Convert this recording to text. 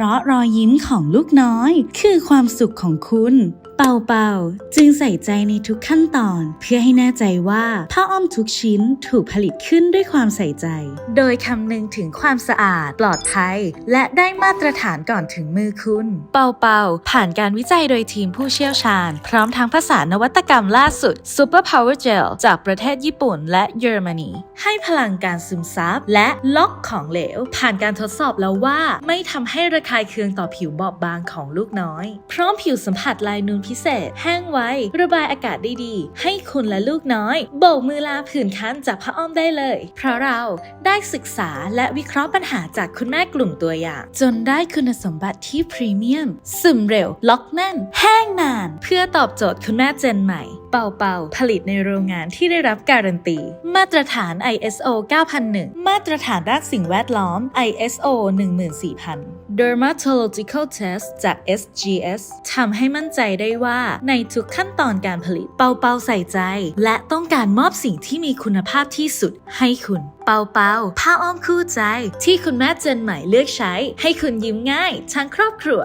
ราะรอยยิ้มของลูกน้อย คือความสุขของคุณ เป่าเป่าจึงใส่ใจในทุกขั้นตอนเพื่อให้แน่ใจว่าผ้าอ้อมทุกชิ้นถูกผลิตขึ้นด้วยความใส่ใจ โดยคำนึงถึงความสะอาด ปลอดภัย และได้มาตรฐานก่อนถึงมือคุณ เป่าเป่าผ่านการวิจัยโดยทีมผู้เชี่ยวชาญ พร้อมทั้งภาษานวัตกรรมล่าสุด Super Power Gel จากประเทศญี่ปุ่นและเยอรมนีให้พลังการซึมซับและล็อกของเหลว ผ่านการทดสอบแล้วว่า ไม่ทำให้ระคายเคืองต่อผิวบอบบางของลูกน้อย พร้อมผิวสัมผัสลายนูนพิเศษ แห้งไวระบายอากาศได้ดี ให้คุณและลูกน้อยโบกมือลาผื่นคันจากผ้าอ้อมได้เลย เพราะเราได้ศึกษาและวิเคราะห์ปัญหาจากคุณแม่กลุ่มตัวอย่าง จนได้คุณสมบัติที่พรีเมียม ซึมเร็ว ล็อกแน่น แห้งนาน เพื่อตอบโจทย์คุณแม่เจนใหม่ เป่าเป่าผลิตในโรงงานที่ได้รับการันตี มาตรฐาน ISO 9001 มาตรฐานด้านสิ่งแวดล้อม ISO 14000 Dermatological Test จาก SGS ทำให้มั่นใจได้ว่าในทุกขั้นตอนการผลิตเปาเปาใส่ใจ และต้องการมอบสิ่งที่มีคุณภาพที่สุดให้คุณเปาเปาผ้าอ้อมคู่ใจ ที่คุณแม่เจนใหม่เลือกใช้ ให้คุณยิ้มง่ายทั้งครอบครัว